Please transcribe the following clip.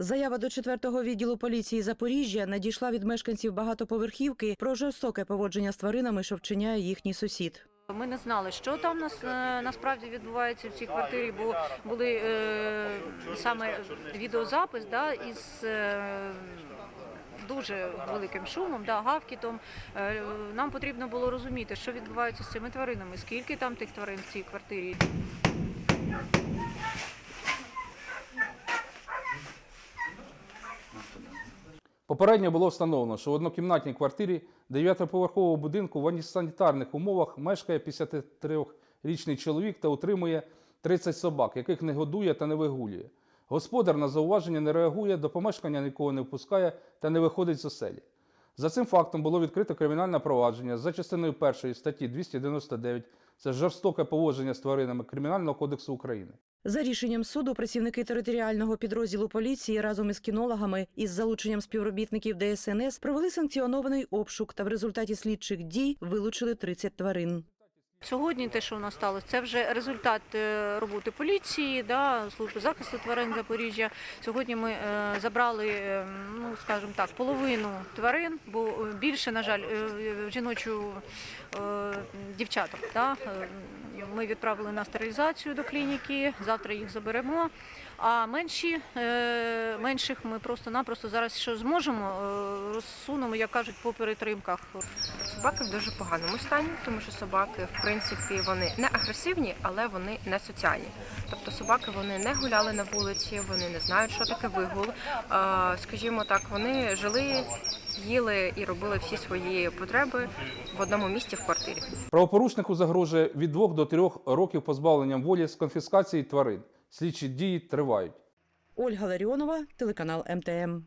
Заява до 4-го відділу поліції Запоріжжя надійшла від мешканців багатоповерхівки про жорстоке поводження з тваринами, що вчиняє їхній сусід. Ми не знали, що там нас, е, насправді відбувається в цій квартирі, бо були е, саме відеозапис да, із е, дуже великим шумом, да, гавкітом. Е, нам потрібно було розуміти, що відбувається з цими тваринами, скільки там тих тварин в цій квартирі. Попередньо було встановлено, що в однокімнатній квартирі 9-поверхового будинку в антисанітарних умовах мешкає 53-річний чоловік та утримує 30 собак, яких не годує та не вигулює. Господар на зауваження не реагує, до помешкання нікого не впускає та не виходить з оселі. За цим фактом було відкрито кримінальне провадження за частиною 1 статті 299 це жорстоке поводження з тваринами Кримінального кодексу України. За рішенням суду працівники територіального підрозділу поліції разом із кінологами із залученням співробітників ДСНС провели санкціонований обшук та в результаті слідчих дій вилучили 30 тварин. Сьогодні те, що у нас сталося, це вже результат е, роботи поліції, да, служби захисту тварин Запоріжжя. Сьогодні ми е, забрали, е, ну скажімо так, половину тварин, бо більше, на жаль, жіночу дівчаток. Да, ми відправили на стерилізацію до клініки. Завтра їх заберемо. А менші, менших ми просто-напросто зараз що зможемо, розсунемо, як кажуть, по перетримках. Собаки в дуже поганому стані, тому що собаки, в принципі, вони не агресивні, але вони не соціальні. Тобто собаки вони не гуляли на вулиці, вони не знають, що таке вигул. Скажімо так, вони жили, їли і робили всі свої потреби в одному місці в квартирі. Правопорушнику загрожує від 2 до 3 років позбавленням волі з конфіскації тварин. Слідчі дії тривають. Ольга Ларіонова, телеканал МТМ.